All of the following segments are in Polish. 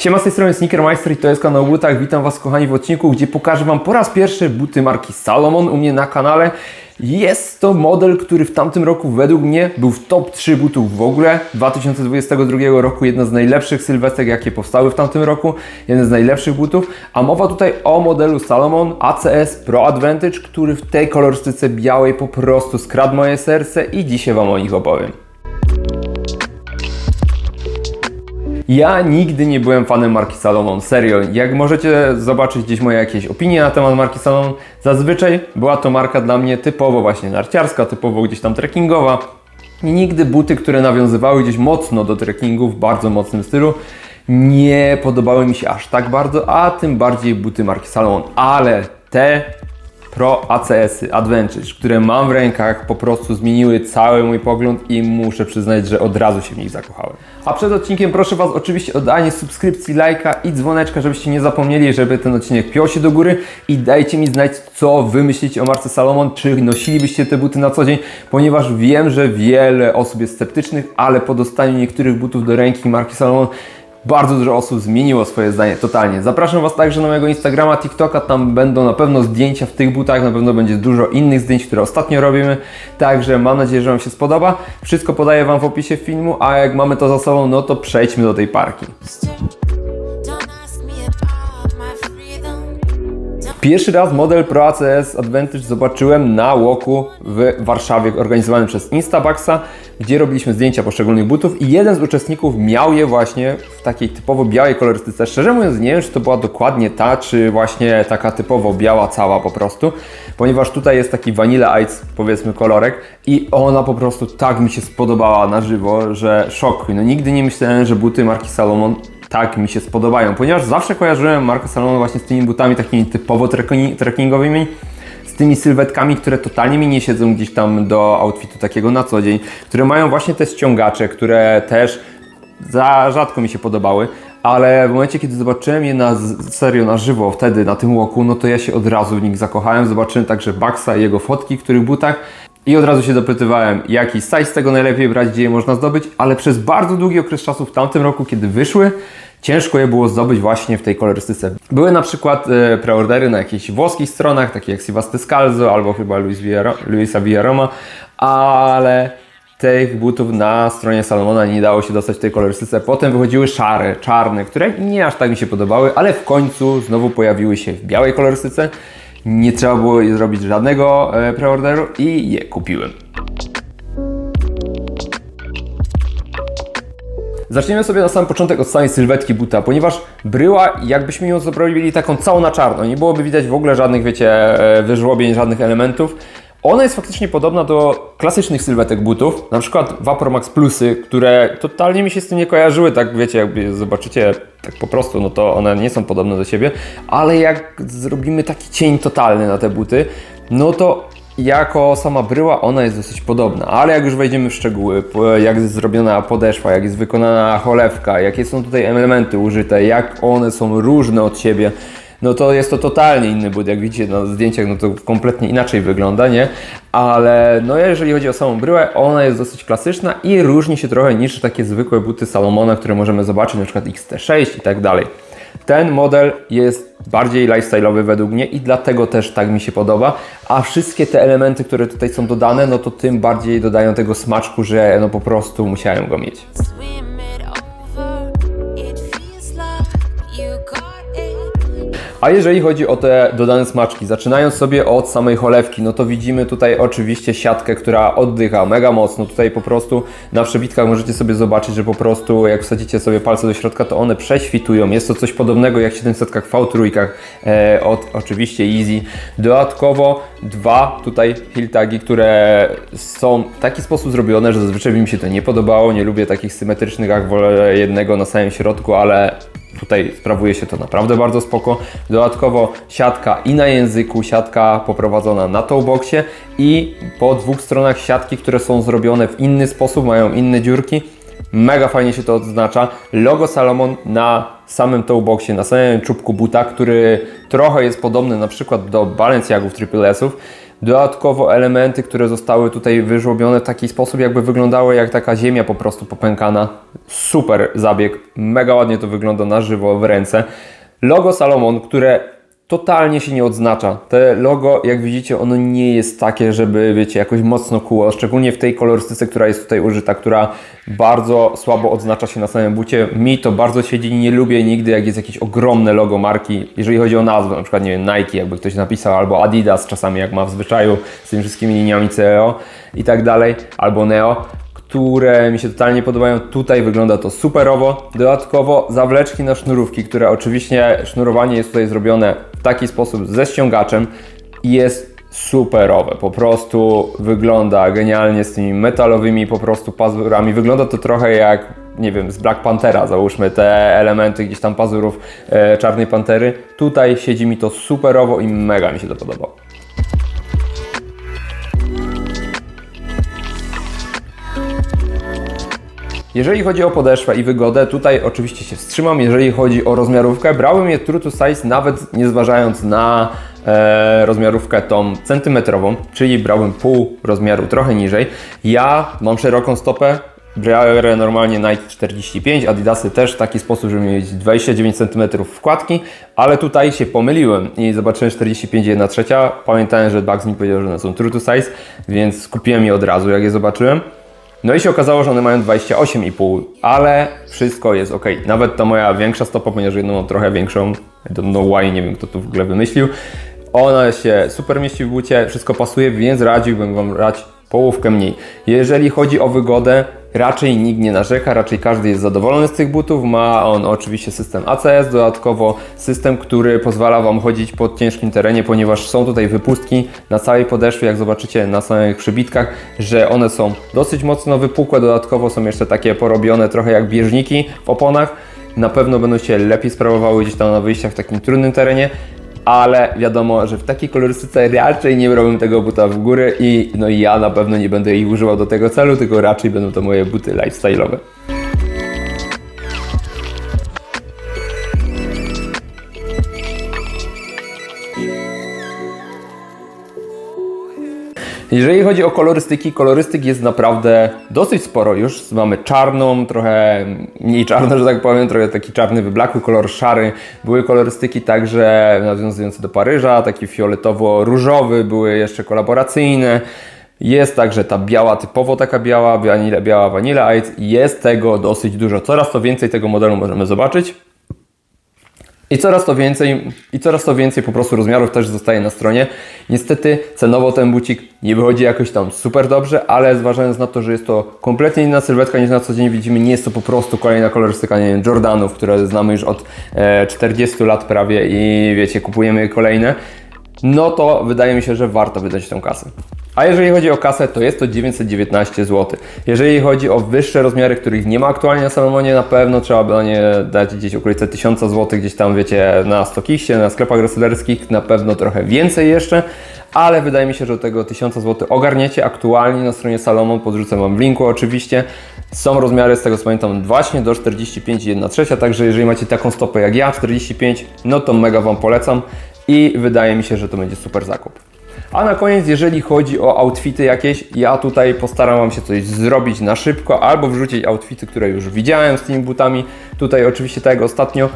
Siema z tej strony Sneakermeister i to jest kanał butach. Witam Was kochani w odcinku, gdzie pokażę Wam po raz pierwszy buty marki Salomon u mnie na kanale. Jest to model, który w tamtym roku według mnie był w top 3 butów w ogóle. 2022 roku jedna z najlepszych sylwetek, jakie powstały w tamtym roku. Jeden z najlepszych butów. A mowa tutaj o modelu Salomon ACS Pro Advantage, który w tej kolorystyce białej po prostu skradł moje serce i dzisiaj Wam o nich opowiem. Ja nigdy nie byłem fanem marki Salomon, serio. Jak możecie zobaczyć gdzieś moje jakieś opinie na temat marki Salomon, zazwyczaj była to marka dla mnie typowo właśnie narciarska, typowo gdzieś tam trekkingowa. I nigdy buty, które nawiązywały gdzieś mocno do trekkingu w bardzo mocnym stylu, nie podobały mi się aż tak bardzo, a tym bardziej buty marki Salomon. Ale te Pro ACS-y Advantage, które mam w rękach, po prostu zmieniły cały mój pogląd i muszę przyznać, że od razu się w nich zakochałem. A przed odcinkiem proszę Was oczywiście o danie subskrypcji, lajka i dzwoneczka, żebyście nie zapomnieli, żeby ten odcinek piął się do góry i dajcie mi znać, co Wy myślicie o marce Salomon, czy nosilibyście te buty na co dzień, ponieważ wiem, że wiele osób jest sceptycznych, ale po dostaniu niektórych butów do ręki marki Salomon bardzo dużo osób zmieniło swoje zdanie totalnie. Zapraszam Was także na mojego Instagrama, TikToka, tam będą na pewno zdjęcia w tych butach, na pewno będzie dużo innych zdjęć, które ostatnio robimy, także mam nadzieję, że Wam się spodoba. Wszystko podaję Wam w opisie filmu, a jak mamy to za sobą, no to przejdźmy do tej parki. Pierwszy raz model Pro ACS Advantage zobaczyłem na łoku w Warszawie, organizowanym przez Instabaxa, gdzie robiliśmy zdjęcia poszczególnych butów i jeden z uczestników miał je właśnie w takiej typowo białej kolorystyce. Szczerze mówiąc, nie wiem, czy to była dokładnie ta, czy właśnie taka typowo biała cała po prostu, ponieważ tutaj jest taki Vanilla Ice, powiedzmy, kolorek i ona po prostu tak mi się spodobała na żywo, że szok. No nigdy nie myślałem, że buty marki Salomon tak mi się spodobają, ponieważ zawsze kojarzyłem markę Salomon właśnie z tymi butami takimi typowo trekking- trekkingowymi, z tymi sylwetkami, które totalnie mi nie siedzą gdzieś tam do outfitu takiego na co dzień, które mają właśnie te ściągacze, które też za rzadko mi się podobały, ale w momencie, kiedy zobaczyłem je na serio, na żywo, wtedy na tym łoku, no to ja się od razu w nich zakochałem. Zobaczyłem także Baxa i jego fotki, w których butach i od razu się dopytywałem, jaki size z tego najlepiej brać, gdzie je można zdobyć, ale przez bardzo długi okres czasu w tamtym roku, kiedy wyszły, ciężko je było zdobyć właśnie w tej kolorystyce. Były na przykład e, preordery na jakichś włoskich stronach, takie jak Sivas Descalzo albo chyba Luis Villaro- Luisa Villaroma, ale tych butów na stronie Salomona nie dało się dostać w tej kolorystyce. Potem wychodziły szare, czarne, które nie aż tak mi się podobały, ale w końcu znowu pojawiły się w białej kolorystyce. Nie trzeba było zrobić żadnego e, preorderu i je kupiłem. Zaczniemy sobie na sam początek od samej sylwetki buta, ponieważ bryła, jakbyśmy ją zrobili taką całą na czarno, nie byłoby widać w ogóle żadnych, wiecie, e, wyżłobień, żadnych elementów. Ona jest faktycznie podobna do klasycznych sylwetek butów, na przykład Vapor Max Plusy, które totalnie mi się z tym nie kojarzyły, tak wiecie, jakby zobaczycie tak po prostu, no to one nie są podobne do siebie, ale jak zrobimy taki cień totalny na te buty, no to jako sama bryła ona jest dosyć podobna, ale jak już wejdziemy w szczegóły, jak jest zrobiona podeszwa, jak jest wykonana cholewka, jakie są tutaj elementy użyte, jak one są różne od siebie, no to jest to totalnie inny but. Jak widzicie na zdjęciach, no to kompletnie inaczej wygląda, nie? Ale no jeżeli chodzi o samą bryłę, ona jest dosyć klasyczna i różni się trochę niż takie zwykłe buty Salomona, które możemy zobaczyć, na przykład XT6 i tak dalej. Ten model jest bardziej lifestyle'owy według mnie i dlatego też tak mi się podoba, a wszystkie te elementy, które tutaj są dodane, no to tym bardziej dodają tego smaczku, że no po prostu musiałem go mieć. A jeżeli chodzi o te dodane smaczki, zaczynając sobie od samej cholewki, no to widzimy tutaj oczywiście siatkę, która oddycha mega mocno. Tutaj po prostu na przebitkach możecie sobie zobaczyć, że po prostu jak wsadzicie sobie palce do środka, to one prześwitują. Jest to coś podobnego jak w 700 V3 e, od oczywiście Easy. Dodatkowo dwa tutaj heel tagi, które są w taki sposób zrobione, że zazwyczaj mi się to nie podobało. Nie lubię takich symetrycznych, jak wolę jednego na samym środku, ale Tutaj sprawuje się to naprawdę bardzo spoko. Dodatkowo siatka i na języku, siatka poprowadzona na toolboxie i po dwóch stronach siatki, które są zrobione w inny sposób, mają inne dziurki. Mega fajnie się to odznacza. Logo Salomon na samym toolboxie, na samym czubku buta, który trochę jest podobny na przykład do Balenciagów Triple S'ów. Dodatkowo elementy, które zostały tutaj wyżłobione w taki sposób, jakby wyglądały jak taka ziemia po prostu popękana. Super zabieg, mega ładnie to wygląda na żywo w ręce. Logo Salomon, które totalnie się nie odznacza. Te logo, jak widzicie, ono nie jest takie, żeby, wiecie, jakoś mocno kuło, szczególnie w tej kolorystyce, która jest tutaj użyta, która bardzo słabo odznacza się na samym bucie. Mi to bardzo siedzi, nie lubię nigdy, jak jest jakieś ogromne logo marki, jeżeli chodzi o nazwę, na przykład, nie wiem, Nike, jakby ktoś napisał, albo Adidas czasami, jak ma w zwyczaju z tymi wszystkimi liniami CEO i tak dalej, albo Neo które mi się totalnie podobają. Tutaj wygląda to superowo. Dodatkowo zawleczki na sznurówki, które oczywiście sznurowanie jest tutaj zrobione w taki sposób ze ściągaczem i jest superowe. Po prostu wygląda genialnie z tymi metalowymi po prostu pazurami. Wygląda to trochę jak nie wiem, z Black Panthera, załóżmy te elementy gdzieś tam pazurów e, Czarnej Pantery. Tutaj siedzi mi to superowo i mega mi się to podobało. Jeżeli chodzi o podeszwę i wygodę, tutaj oczywiście się wstrzymam. Jeżeli chodzi o rozmiarówkę, brałem je true to size nawet nie zważając na e, rozmiarówkę tą centymetrową, czyli brałem pół rozmiaru trochę niżej. Ja mam szeroką stopę, biorę normalnie Nike 45, Adidasy też w taki sposób, żeby mieć 29 cm wkładki, ale tutaj się pomyliłem i zobaczyłem 45 1 trzecia. Pamiętałem, że Bugs mi powiedział, że one są true to size, więc kupiłem je od razu, jak je zobaczyłem. No i się okazało, że one mają 28,5, ale wszystko jest ok. Nawet ta moja większa stopa, ponieważ jedną mam trochę większą, I don't know why, nie wiem kto to w ogóle wymyślił. Ona się super mieści w bucie, wszystko pasuje, więc radziłbym Wam brać połówkę mniej. Jeżeli chodzi o wygodę, raczej nikt nie narzeka, raczej każdy jest zadowolony z tych butów. Ma on oczywiście system ACS, dodatkowo system, który pozwala Wam chodzić po ciężkim terenie, ponieważ są tutaj wypustki na całej podeszwie, jak zobaczycie na samych przybitkach, że one są dosyć mocno wypukłe, dodatkowo są jeszcze takie porobione trochę jak bieżniki w oponach. Na pewno będą się lepiej sprawowały gdzieś tam na wyjściach w takim trudnym terenie ale wiadomo, że w takiej kolorystyce raczej nie brałbym tego buta w górę i no i ja na pewno nie będę ich używał do tego celu, tylko raczej będą to moje buty lifestyle'owe. Jeżeli chodzi o kolorystyki, kolorystyk jest naprawdę dosyć sporo już. Mamy czarną, trochę mniej czarną, że tak powiem, trochę taki czarny, wyblakły kolor szary. Były kolorystyki także nawiązujące do Paryża, taki fioletowo-różowy, były jeszcze kolaboracyjne. Jest także ta biała, typowo taka biała, biała Vanilla Ice. Jest tego dosyć dużo. Coraz to więcej tego modelu możemy zobaczyć. I coraz to więcej, i coraz to więcej po prostu rozmiarów też zostaje na stronie. Niestety cenowo ten bucik nie wychodzi jakoś tam super dobrze, ale zważając na to, że jest to kompletnie inna sylwetka niż na co dzień widzimy, nie jest to po prostu kolejna kolorystyka, nie wiem, Jordanów, które znamy już od e, 40 lat prawie i wiecie, kupujemy kolejne, no to wydaje mi się, że warto wydać tą kasę. A jeżeli chodzi o kasę, to jest to 919 zł. Jeżeli chodzi o wyższe rozmiary, których nie ma aktualnie na Salomonie, na pewno trzeba by na nie dać gdzieś okolice 1000 zł, gdzieś tam wiecie, na Stokixie, na sklepach wrestlerskich, na pewno trochę więcej jeszcze, ale wydaje mi się, że do tego 1000 zł ogarniecie aktualnie na stronie Salomon, podrzucę Wam linku oczywiście. Są rozmiary, z tego co pamiętam, właśnie do 45 1 trzecia, także jeżeli macie taką stopę jak ja, 45, no to mega Wam polecam i wydaje mi się, że to będzie super zakup. A na koniec, jeżeli chodzi o outfity jakieś, ja tutaj postaram Wam się coś zrobić na szybko, albo wrzucić outfity, które już widziałem z tymi butami. Tutaj oczywiście tak jak ostatnio.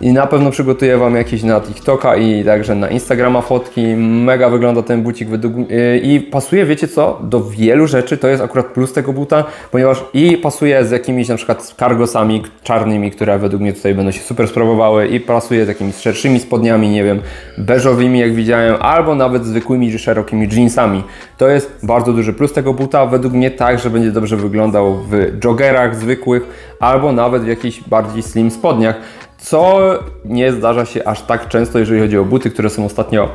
I na pewno przygotuję Wam jakieś na TikToka i także na Instagrama fotki. Mega wygląda ten bucik według yy, i pasuje, wiecie co, do wielu rzeczy. To jest akurat plus tego buta, ponieważ i pasuje z jakimiś na przykład cargosami czarnymi, które według mnie tutaj będą się super sprawowały i pasuje z jakimiś szerszymi spodniami, nie wiem, beżowymi jak widziałem, albo nawet zwykłymi szerokimi jeansami. To jest bardzo duży plus tego buta. Według mnie tak, że będzie dobrze wyglądał w joggerach zwykłych, albo nawet w jakichś bardziej slim spodniach co nie zdarza się aż tak często, jeżeli chodzi o buty, które są ostatnio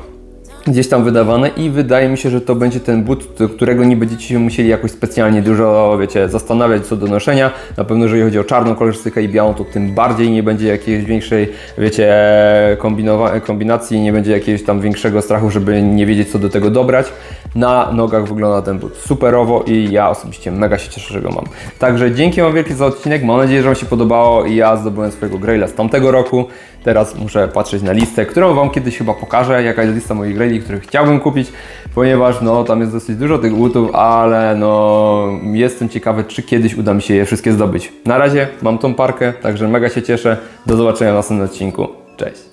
gdzieś tam wydawane i wydaje mi się, że to będzie ten but, do którego nie będziecie się musieli jakoś specjalnie dużo, wiecie, zastanawiać co do noszenia. Na pewno jeżeli chodzi o czarną kolorystykę i białą, to tym bardziej nie będzie jakiejś większej, wiecie, kombinacji, nie będzie jakiegoś tam większego strachu, żeby nie wiedzieć co do tego dobrać. Na nogach wygląda ten but superowo i ja osobiście mega się cieszę, że go mam. Także dzięki Wam wielkie za odcinek. Mam nadzieję, że Wam się podobało i ja zdobyłem swojego Graila z tamtego roku. Teraz muszę patrzeć na listę, którą Wam kiedyś chyba pokażę, jaka jest lista moich Graili, których chciałbym kupić, ponieważ no tam jest dosyć dużo tych butów, ale no jestem ciekawy, czy kiedyś uda mi się je wszystkie zdobyć. Na razie mam tą parkę, także mega się cieszę. Do zobaczenia w następnym odcinku. Cześć!